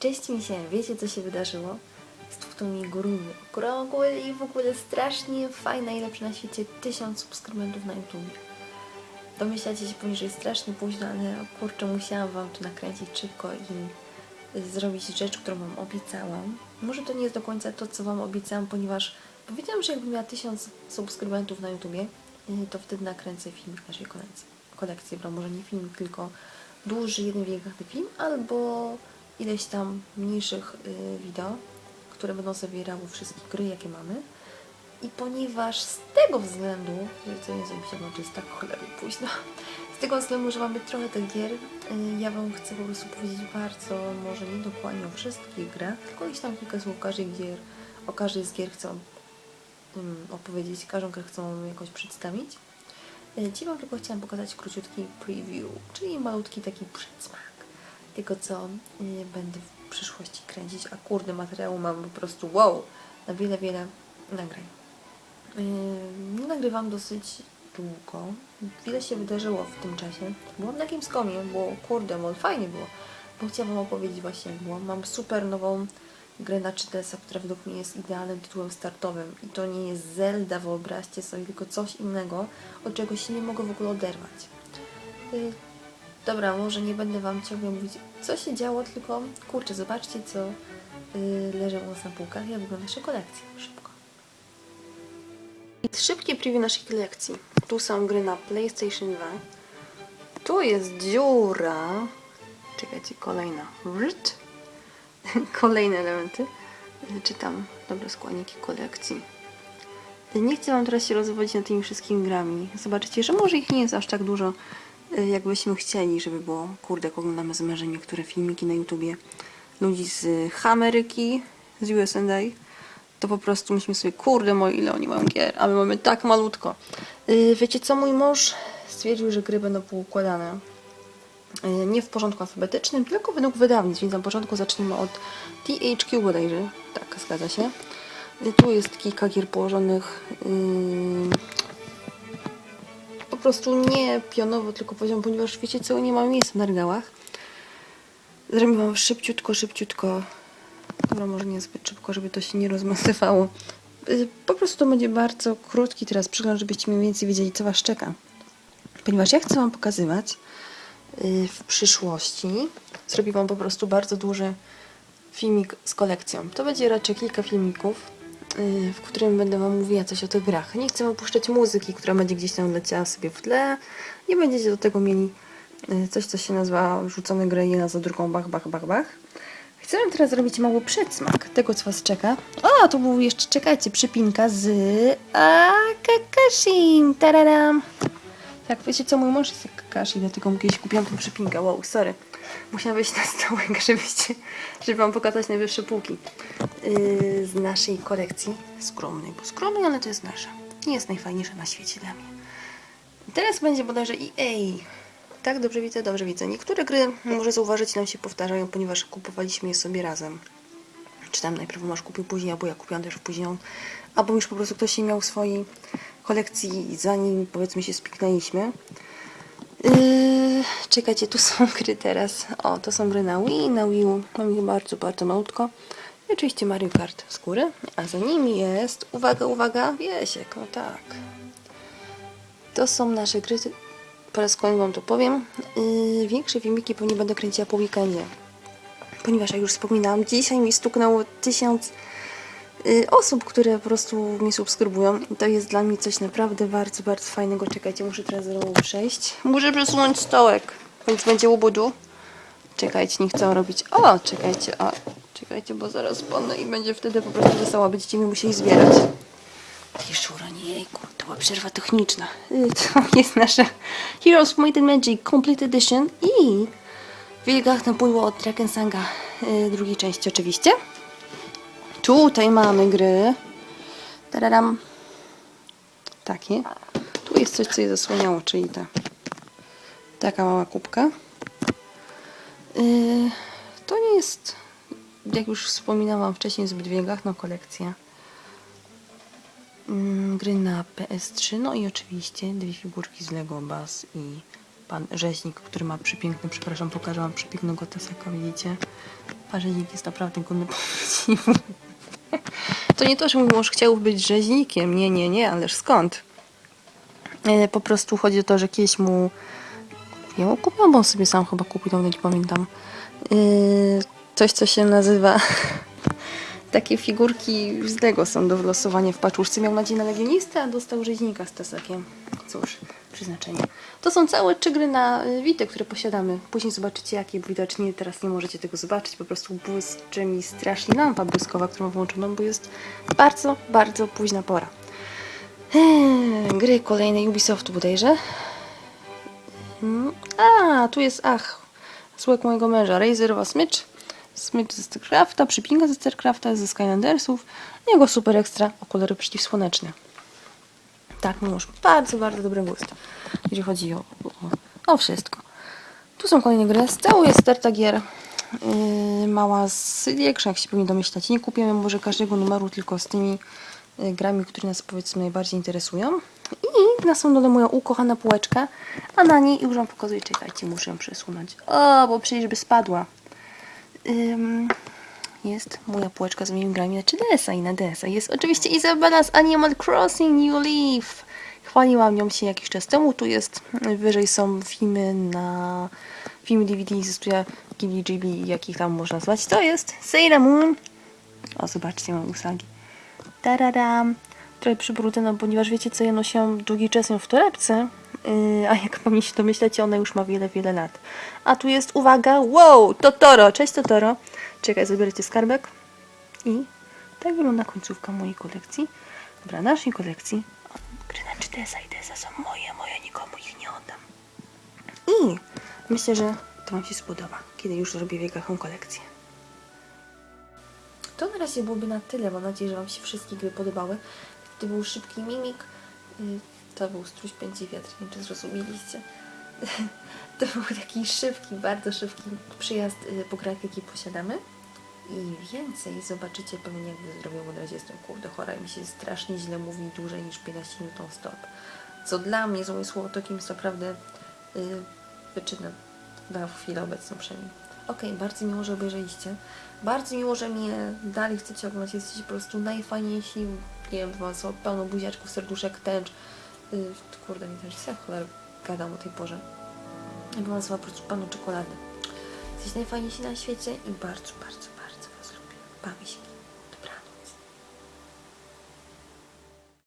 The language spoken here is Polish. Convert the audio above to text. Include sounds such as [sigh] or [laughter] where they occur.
Cześć mi się, wiecie co się wydarzyło? Z tą Igurumi. Okrągły i w ogóle strasznie fajna i lepsza na świecie. Tysiąc subskrybentów na YouTube. Domyślacie się pewnie, że jest strasznie późno, ale kurczę, musiałam wam to nakręcić szybko i zrobić rzecz, którą wam obiecałam. Może to nie jest do końca to, co wam obiecałam, ponieważ powiedziałam, że jakbym miała tysiąc subskrybentów na YouTubie, y, to wtedy nakręcę film w naszej kolekcji. Kolekcji, bo może nie film, tylko duży, jeden wielki film, albo ileś tam mniejszych y, wideo, które będą zawierały wszystkie gry, jakie mamy. I ponieważ z tego względu, że co nie zrobicie, bo to jest tak cholernie późno, z tego względu, że mamy trochę tych gier, y, ja Wam chcę po prostu powiedzieć bardzo, może nie dokładnie o wszystkich grach, tylko iść tam kilka słów każdej gier, o każdej z gier chcę opowiedzieć, każdą grę chcę jakoś przedstawić. Y, Dzisiaj Wam tylko chciałam pokazać króciutki preview, czyli malutki taki przedsmak tego, co będę w przyszłości kręcić, a kurde, materiału mam po prostu wow, na wiele, wiele nagrań. Yy, nagrywam dosyć długo. Wiele się wydarzyło w tym czasie. Byłam na Gamescomie, było kurde, bo fajnie było. Bo chciałam opowiedzieć właśnie było. Mam super nową grę na 3DS, która według mnie jest idealnym tytułem startowym. I to nie jest Zelda, wyobraźcie sobie, tylko coś innego, od czego się nie mogę w ogóle oderwać. Yy, dobra, może nie będę wam ciągle mówić, co się działo, tylko kurczę, zobaczcie, co yy, leży u nas na półkach, jak wygląda nasza kolekcja. Szybko. Szybkie preview naszej kolekcji. Tu są gry na PlayStation 2. Tu jest dziura. Czekajcie, kolejna. Wrt. [laughs] Kolejne elementy. Czytam dobre składniki kolekcji. Nie chcę Wam teraz się rozwodzić nad tymi wszystkimi grami. Zobaczycie, że może ich nie jest aż tak dużo, jakbyśmy chcieli, żeby było, kurde, jak oglądamy z niektóre filmiki na YouTubie ludzi z Ameryki, z USA, to po prostu myślimy sobie, kurde, moi ile oni mają gier, a my mamy tak malutko. Yy, wiecie co, mój mąż stwierdził, że gry będą poukładane yy, nie w porządku alfabetycznym, tylko według wydawnictw, więc na początku zacznijmy od THQ bodajże, tak, zgadza się. Tu jest kilka gier położonych yy, prostu nie pionowo, tylko poziom, ponieważ wiecie co, nie mamy miejsca na regałach. Zrobię wam szybciutko, szybciutko Dobra, może nie zbyt szybko, żeby to się nie rozmasywało. Y, Po prostu to będzie bardzo krótki teraz przegląd, żebyście mniej więcej wiedzieli, co Was czeka. Ponieważ ja chcę Wam pokazywać y, w przyszłości, zrobię Wam po prostu bardzo duży filmik z kolekcją. To będzie raczej kilka filmików, w którym będę Wam mówiła coś o tych grach. Nie chcę Wam puszczać muzyki, która będzie gdzieś tam leciała sobie w tle. Nie będziecie do tego mieli y, coś, co się nazywa rzucone gry jedna za drugą, bach, bach, bach, bach. Chcę wam teraz zrobić mały przedsmak tego, co Was czeka. O, to był jeszcze, czekajcie, przypinka z Akakashim. Tararam. Tak, wiecie co, mój mąż jest jak Kakashi, dlatego mu kiedyś kupiłam tą przypinkę. Wow, sorry. Musiałam wejść na stołek, [laughs] żebyście, żeby Wam pokazać najwyższe półki yy, z naszej kolekcji. Skromnej, bo skromnej, ale to jest nasza. Nie jest najfajniejsza na świecie dla mnie. Teraz będzie bodajże EA. Tak, dobrze widzę, dobrze widzę. Niektóre gry, może zauważyć, nam się powtarzają, ponieważ kupowaliśmy je sobie razem. Czy tam najpierw masz kupił później, albo ja kupiłam też później, albo już po prostu ktoś nie miał swojej kolekcji, zanim powiedzmy się spiknęliśmy. Yy, czekajcie, tu są [laughs] gry teraz. O, to są gry na Wii, na Wii U. Mam ich bardzo, bardzo malutko. I oczywiście Mario Kart z góry. A za nimi jest, uwaga, uwaga, Wiesiek, no tak. To są nasze gry. Po raz kolejny Wam to powiem. Yy, większe filmiki pewnie będę kręciła po weekendzie. Ponieważ, jak już wspominałam, dzisiaj mi stuknęło tysiąc yy, osób, które po prostu mnie subskrybują. To jest dla mnie coś naprawdę bardzo, bardzo fajnego. Czekajcie, muszę teraz znowu przejść. Muszę przesunąć stołek, więc będzie łobudu. Czekajcie, nie chcę robić. O, czekajcie, a czekajcie, bo zaraz spadnę i będzie wtedy po prostu wesoło. Będziecie mi musieli zbierać. Ty szura, nie jejku, to była przerwa techniczna. Y, To [laughs] jest nasza Heroes of Might and Magic Complete Edition i Wilgach napłyło od Dragon Sanga y, drugiej części oczywiście. Tutaj mamy gry. Tararam. Takie. Tu jest coś, co je zasłaniało, czyli ta taka mała kubka. Y, To nie jest, jak już wspominałam wcześniej, zbyt wielgachna kolekcja mm, gry na PS3, no i oczywiście dwie figurki z Lego Bass i pan rzeźnik, który ma przepiękny, przepraszam, pokażę wam przepięknego tasaka, widzicie? Parzynik jest naprawdę godny. [laughs] To nie to, że mój mąż chciał być rzeźnikiem. Nie, nie, nie, ależ skąd? E, Po prostu chodzi o to, że kiedyś mu ja kupiłam, bo on sobie sam chyba kupił, nawet nie pamiętam. Yy, coś, co się nazywa... [laughs] Takie figurki z Lego są do wylosowania w paczuszce. Miał nadzieję na legionistę, a dostał rzeźnika z tesakiem. Cóż, przeznaczenie. To są całe trzy gry na y, Wite, które posiadamy. Później zobaczycie jakie, bo widocznie teraz nie możecie tego zobaczyć. Po prostu błyszczy mi strasznie lampa błyskowa, którą mam włączoną, bo jest bardzo, bardzo późna pora. Eee, gry kolejne Ubisoftu bodajże. Mm, A, tu jest, ach, słek mojego męża, Razerowa smycz, smycz ze StarCrafta, przypinka ze StarCrafta, ze Skylandersów, jego super ekstra o kolory przeciwsłoneczne. Tak, mąż bardzo, bardzo dobry gust, jeżeli chodzi o, o, o wszystko. Tu są kolejne gry, z jest sterta gier. Yy, mała z większa, jak się pewnie domyślacie. Nie kupiłem może każdego numeru, tylko z tymi y, grami, które nas powiedzmy najbardziej interesują. I na samym dole moja ukochana półeczka, a na niej już wam pokazuję, czekajcie, muszę ją przesunąć. O, bo przecież by spadła. Ym, jest moja półeczka z moimi grami na 3DS-a i na DS-a. Jest oczywiście Izabela z Animal Crossing New Leaf. Chwaliłam nią się jakiś czas temu. Tu jest, wyżej są filmy na filmy DVD ze studia Ghibli Ghibli, jakich tam można nazwać. To jest Sailor Moon. O, zobaczcie, mam usagi. Tararam. Trochę przybrudzona, ponieważ wiecie co, ja nosiłam długi czas ją w torebce, yy, a jak pewnie się domyślacie, ona już ma wiele, wiele lat. A tu jest, uwaga, wow, Totoro, cześć Totoro. Czekaj, zabierajcie skarbek. I tak wygląda końcówka mojej kolekcji. Dobra, naszej kolekcji. Na 3DS i DS są moje, moje, nikomu ich nie oddam. I myślę, że to Wam się spodoba, kiedy już zrobię wielką kolekcję. To na razie byłoby na tyle. Mam nadzieję, że Wam się wszystkie gry podobały. To był szybki mimik. y, To był struś pędzi wiatr. Nie wiem, czy zrozumieliście. [laughs] To był taki szybki, bardzo szybki przyjazd y, po grach, jakie posiadamy. I więcej zobaczycie pewnie jak zrobię, bo na razie jestem kurde chora i mi się strasznie źle mówi dłużej niż 15 minut stop. Co dla mnie, z moim słowotokiem jest naprawdę y, wyczynem na chwilę obecną przynajmniej. Okej, bardzo miło, że obejrzeliście. Bardzo miło, że mnie dalej chcecie oglądać. Jesteście po prostu najfajniejsi. Nie wiem, wam są pełno buziaczków, serduszek, tęcz. Yy, kurde, nie tęcz, jak cholera gadam o tej porze. Ja bym nazwała po prostu panu czekoladę. Jesteście najfajniejsi na świecie i bardzo, bardzo, bardzo was lubię. Bawię się.